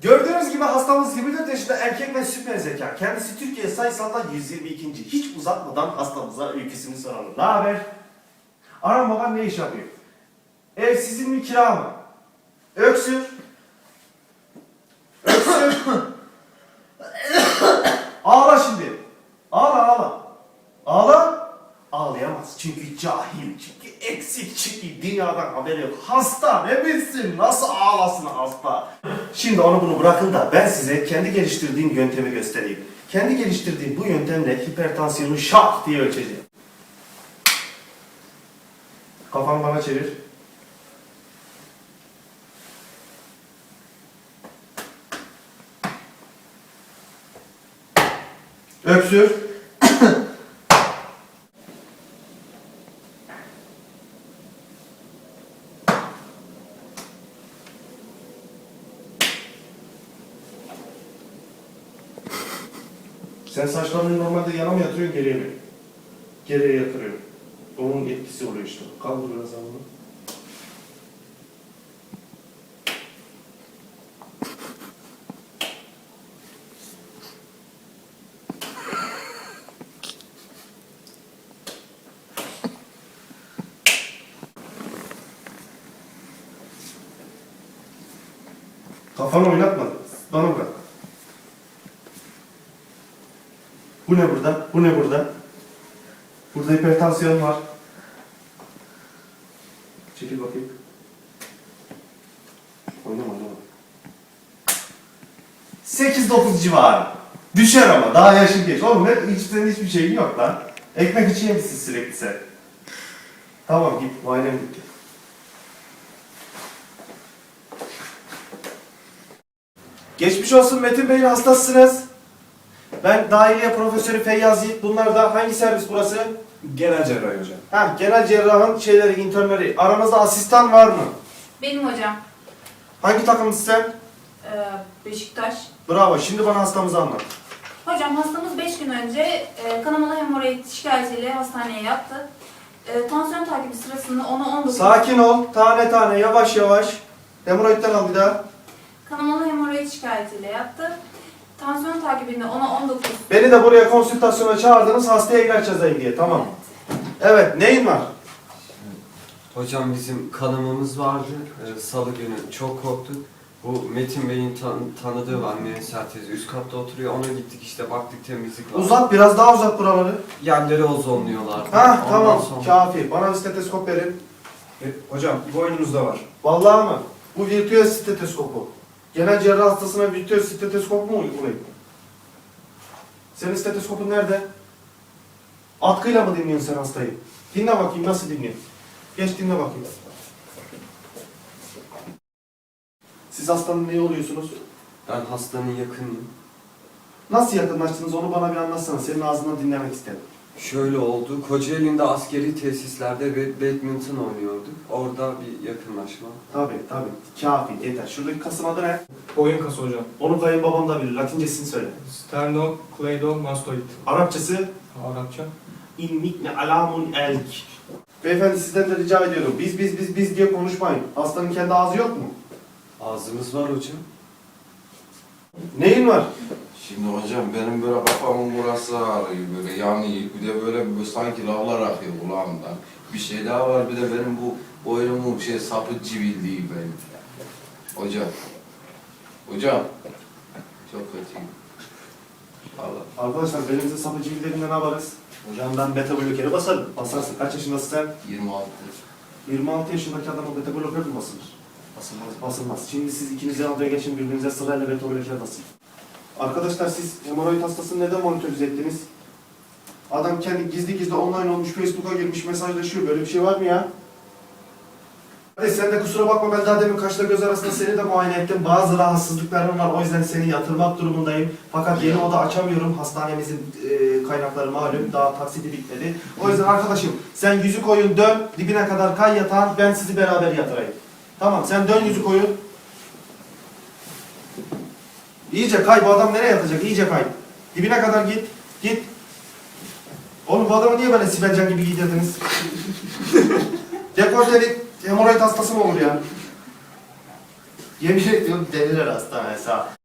Gördüğünüz gibi hastamız 24 yaşında erkek ve süper zeka. Kendisi Türkiye sayısalda 122. Hiç uzatmadan hastamıza öyküsünü soralım. Ne haber? Anam baban ne iş yapıyor? Ev sizin mi kira mı? Öksür. Öksür. ağla şimdi. Ağla ağla. Ağla. Ağlayamaz çünkü cahil, çünkü eksik, çünkü dünyadan haberi yok. Hasta ne bilsin, nasıl ağlasın hasta. Şimdi onu bunu bırakın da ben size kendi geliştirdiğim yöntemi göstereyim. Kendi geliştirdiğim bu yöntemle hipertansiyonu şak diye ölçeceğim. Kafanı bana çevir. Öksür. Sen saçlarını normalde yana mı yatırıyorsun geriye mi? Geriye yatırıyorum. Onun etkisi oluyor işte. Kaldır biraz bunu. Kafanı oynatma. Bana bırak. Bu ne burada? Bu ne burada? Burada hipertansiyon var. Çekil bakayım. Oynama oynama. 8-9 civarı. Düşer ama daha yaşın geç. Oğlum ne, hiç, senin hiçbir şeyin yok lan. Ekmek için yemişsin sürekli sen. Tamam git muayenem bitti. Geçmiş olsun Metin Bey'in hastasısınız. Ben dahiliye profesörü Feyyaz Yiğit. Bunlar da hangi servis burası? Genel cerrahi hocam. Ha, genel cerrahın şeyleri, internleri. Aranızda asistan var mı? Benim hocam Hangi takımlısın sen? e, Beşiktaş. Bravo. Şimdi bana hastamızı anlat. Hocam hastamız 5 gün önce e, kanamalı hemoroid şikayetiyle hastaneye yattı. E, tansiyon takibi sırasında ona 19... Sakin ol. Tane tane, yavaş yavaş. Hemoroidden al bir daha. Kanamalı hemoroid şikayetiyle yattı. Tansiyon takibinde ona 19... Beni de buraya konsültasyona çağırdınız hastaya ilaç yazayım diye. Tamam. Evet, neyin var? Hocam bizim kanamamız vardı. Ee, Salı günü çok korktuk. Bu Metin Bey'in tan- tanıdığı var Müessel teyze. Üst katta oturuyor. Ona gittik işte baktık temizlik var. Uzat, biraz daha uzat buraları. Yerleri ozonluyorlardı. Ha, Ondan tamam. sonra- Kafi. Bana bir steteskop verin. E, hocam boynunuzda var. Vallahi mı? Bu virtüel stetoskopu. Genel cerrah hastasına virtüel stetoskop mu uygulayayım? Senin steteskopun nerede? Atkıyla mı dinliyorsun sen hastayı? Dinle bakayım nasıl dinliyorsun? Geç dinle bakayım. Siz hastanın neyi oluyorsunuz? Ben hastanın yakınıyım. Nasıl yakınlaştınız onu bana bir anlatsana. Senin ağzından dinlemek istedim. Şöyle oldu. Kocaeli'nde askeri tesislerde bad- badminton oynuyorduk. Orada bir yakınlaşma. Tabii tabii. Kafi yeter. Şuradaki kasın adı ne? Boyun kası hocam. Onu kayınbabam da bilir. Latincesini söyle. Sternocleidomastoid. Arapçası Arapça. İnnikne alamun elk. Beyefendi sizden de rica ediyorum. Biz biz biz biz diye konuşmayın. Hastanın kendi ağzı yok mu? Ağzımız var hocam. Neyin var? Şimdi hocam benim böyle kafamın burası ağrıyor böyle yanıyor bir de böyle, böyle sanki lavlar akıyor kulağımdan. Bir şey daha var bir de benim bu boynumun şey sapı civildiği benim. Hocam. Hocam. Çok kötüyüm. Allah. Arkadaşlar belimizin sapı cildlerinden ne yaparız? Hocam ben beta blokeri basarım. Basarsın. Kaç yaşındasın sen? 26. 26 yaşındaki adama beta bloker mi basılır? Basılmaz. Basılmaz. Şimdi siz ikiniz yan odaya geçin birbirinize sırayla beta bloker basın. Arkadaşlar siz hemoroid hastasını neden monitörize ettiniz? Adam kendi gizli gizli online olmuş, Facebook'a girmiş, mesajlaşıyor. Böyle bir şey var mı ya? Hadi sen de kusura bakma ben daha demin kaşla göz arasında seni de muayene ettim. Bazı rahatsızlıklarım var o yüzden seni yatırmak durumundayım. Fakat yeni oda açamıyorum. Hastanemizin e, kaynakları malum. Daha taksidi bitmedi. O yüzden arkadaşım sen yüzü koyun dön. Dibine kadar kay yatağın. Ben sizi beraber yatırayım. Tamam sen dön yüzü koyun. İyice kay. Bu adam nereye yatacak? İyice kay. Dibine kadar git. Git. Oğlum bu adamı niye böyle Sibelcan gibi giydirdiniz? Dekolteli hemoroid hastası mı olur ya? Yemin ediyorum Demirel Hastanesi ha.